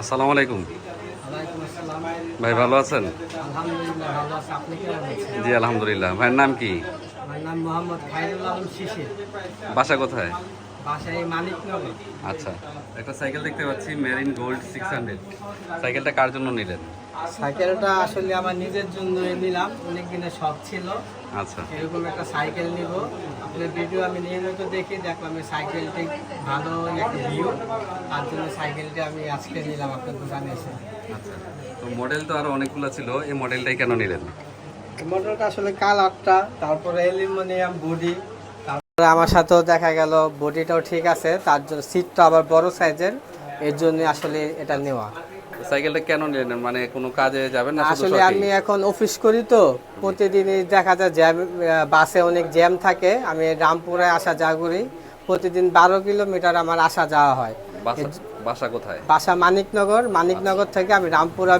আসসালামু আলাইকুম। ভাই ভালো আছেন? জি আলহামদুলিল্লাহ। ভাইয়ের নাম কি? বাসা কোথায়? আচ্ছা একটা সাইকেল দেখতে পাচ্ছি মেরিন গোল্ড সিক্স হান্ড্রেড। সাইকেলটা কার জন্য নিলেন? সাইকেলটা আসলে আমার নিজের জন্য নিলাম অনেক দিনের শখ ছিল। আচ্ছা। এরকম একটা সাইকেল নিব। আপনার ভিডিও আমি নিয়মিত দেখি দেখলাম এই সাইকেলটি ভালো একটা ভিউ তার জন্য সাইকেলটি আমি আজকে নিলাম আপনার দোকানে এসে। আচ্ছা তো মডেল তো আরও অনেকগুলো ছিল এই মডেলটাই কেন নিলেন? মোটরটা আসলে কালারটা তারপরে অ্যালুমিনিয়াম বডি তারপরে আমার সাথেও দেখা গেল বডিটাও ঠিক আছে তার জন্য সিটটা আবার বড় সাইজের এর জন্য আসলে এটা নেওয়া। সাইকেলটা কেন নিলেন মানে কোনো কাজে যাবেন না আসলে আমি এখন অফিস করি তো প্রতিদিনই দেখা যায় জ্যাম বাসে অনেক জ্যাম থাকে। আমি রামপুরে আসা যাওয়া করি। প্রতিদিন বারো কিলোমিটার আমার আসা যাওয়া হয়। বাসা বাসা কোথায়? বাসা মানিকনগর। মানিকনগর থেকে আমি রামপুরা